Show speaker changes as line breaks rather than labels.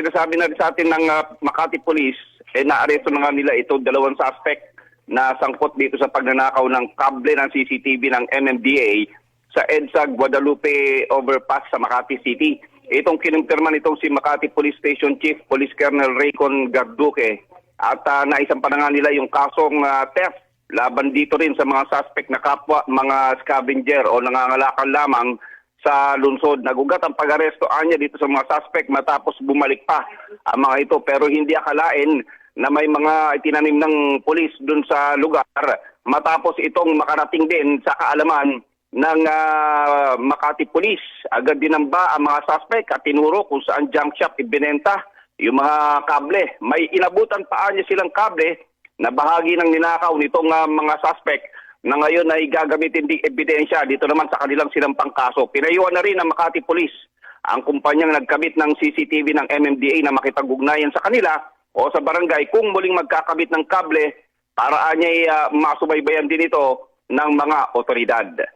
sinasabi na rin sa atin ng ah, Makati Police, eh naaresto na nga nila ito dalawang suspect na sangkot dito sa pagnanakaw ng kable ng CCTV ng MMDA sa EDSA Guadalupe Overpass sa Makati City. Itong kinumpirma nitong si Makati Police Station Chief Police Colonel Raycon Garduque at uh, naisang pa na nila yung kasong ah, theft laban dito rin sa mga suspect na kapwa mga scavenger o nangangalakal lamang sa lungsod. Nagugat ang pag-aresto anya dito sa mga suspect matapos bumalik pa ang mga ito pero hindi akalain na may mga itinanim ng pulis dun sa lugar matapos itong makarating din sa kaalaman ng ah, Makati Police. Agad dinamba ang mga suspect at tinuro kung saan junk shop ibinenta yung mga kable. May inabutan pa niya silang kable na bahagi ng ninakaw nitong ah, mga suspect na ngayon ay gagamitin di ebidensya dito naman sa kanilang sinampang kaso. Pinayuan na rin ng Makati Police ang kumpanyang nagkabit ng CCTV ng MMDA na makipag-ugnayan sa kanila o sa barangay kung muling magkakabit ng kable para niya uh, masubaybayan din ito ng mga otoridad.